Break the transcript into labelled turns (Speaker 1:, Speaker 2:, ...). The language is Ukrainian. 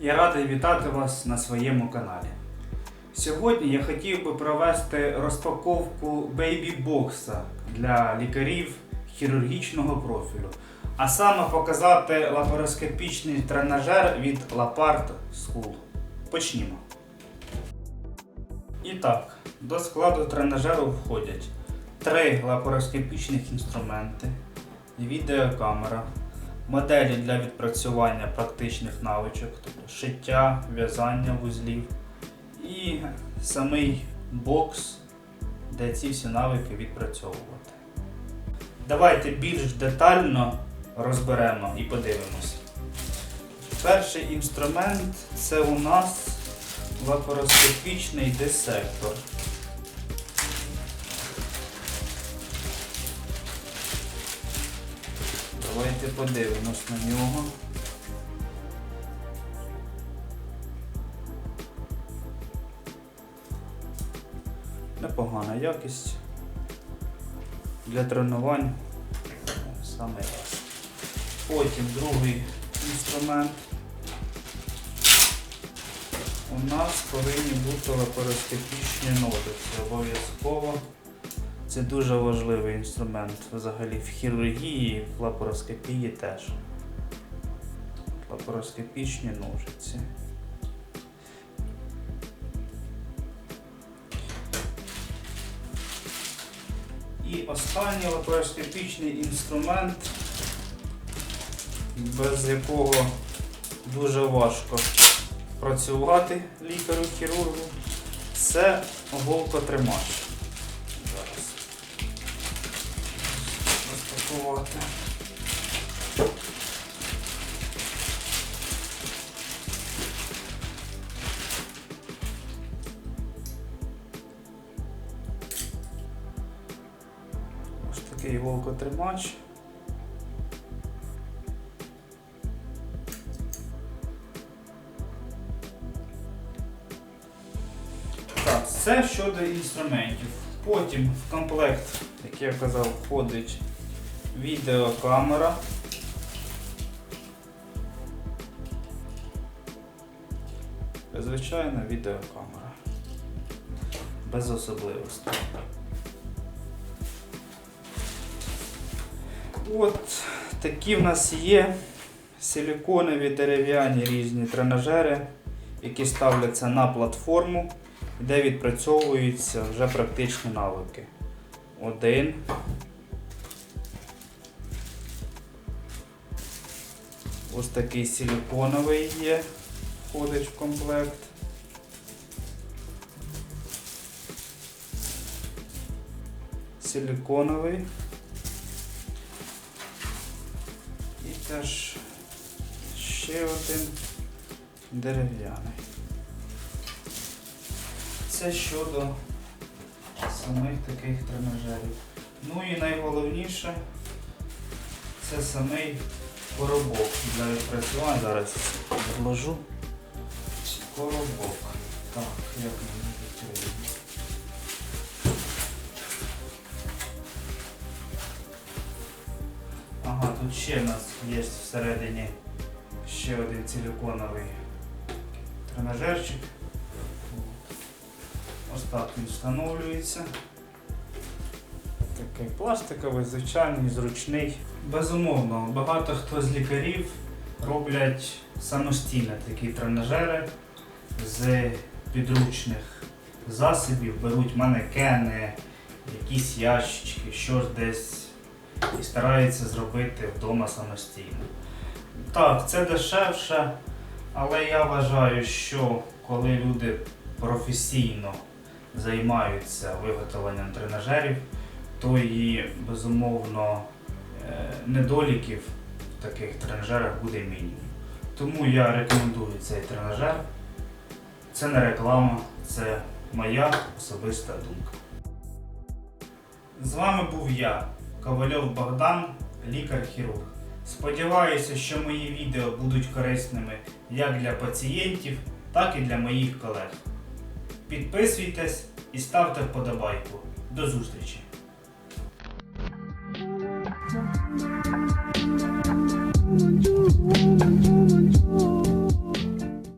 Speaker 1: Я радий вітати вас на своєму каналі. Сьогодні я хотів би провести розпаковку бейбі-бокса для лікарів хірургічного профілю, а саме показати лапароскопічний тренажер від Lapart School. Почнімо. І так, до складу тренажеру входять три лапароскопічних інструменти, відеокамера, моделі для відпрацювання практичних навичок, тобто шиття, в'язання вузлів і самий бокс, де ці всі навики відпрацьовувати. Давайте більш детально розберемо і подивимося. Перший інструмент це у нас лапароскопічний дисектор. Давайте подивимось на нього. Непогана якість для тренувань саме раз. Потім другий інструмент. У нас повинні бути лапароскопічні ножиці обов'язково. Це дуже важливий інструмент взагалі в хірургії, в лапароскопії теж. Лапароскопічні ножиці. І останній лапароскопічний інструмент, без якого дуже важко працювати лікарю-хірургу, це голкотримач. Розпакувати. Ось такий голкотримач. Так, це щодо інструментів. Потім в комплект, як я казав, входить відеокамера. Звичайна відеокамера. Без особливостей. От такі в нас є силіконові дерев'яні різні тренажери, які ставляться на платформу, де відпрацьовуються вже практичні навики. Один. Ось такий силіконовий є, входить в комплект. Силіконовий. І теж ще один дерев'яний. Це щодо самих таких тренажерів. Ну і найголовніше це самий коробок для відпрацювання. Зараз відложу. Коробок. Так, як мені відкрити? Ага, тут ще в нас є всередині ще один силиконовий тренажерчик. Ось так він встановлюється. Такий пластиковий, звичайний, зручний. Безумовно, багато хто з лікарів роблять самостійно такі тренажери з підручних засобів, беруть манекени, якісь ящички, щось десь і стараються зробити вдома самостійно. Так, це дешевше, але я вважаю, що коли люди професійно займаються виготовленням тренажерів, то і безумовно е, недоліків в таких тренажерах буде мінімум. Тому я рекомендую цей тренажер. Це не реклама, це моя особиста думка. З вами був я, Ковальов Богдан, лікар-хірург. Сподіваюся, що мої відео будуть корисними як для пацієнтів, так і для моїх колег. Підписуйтесь і ставте вподобайку. До зустрічі!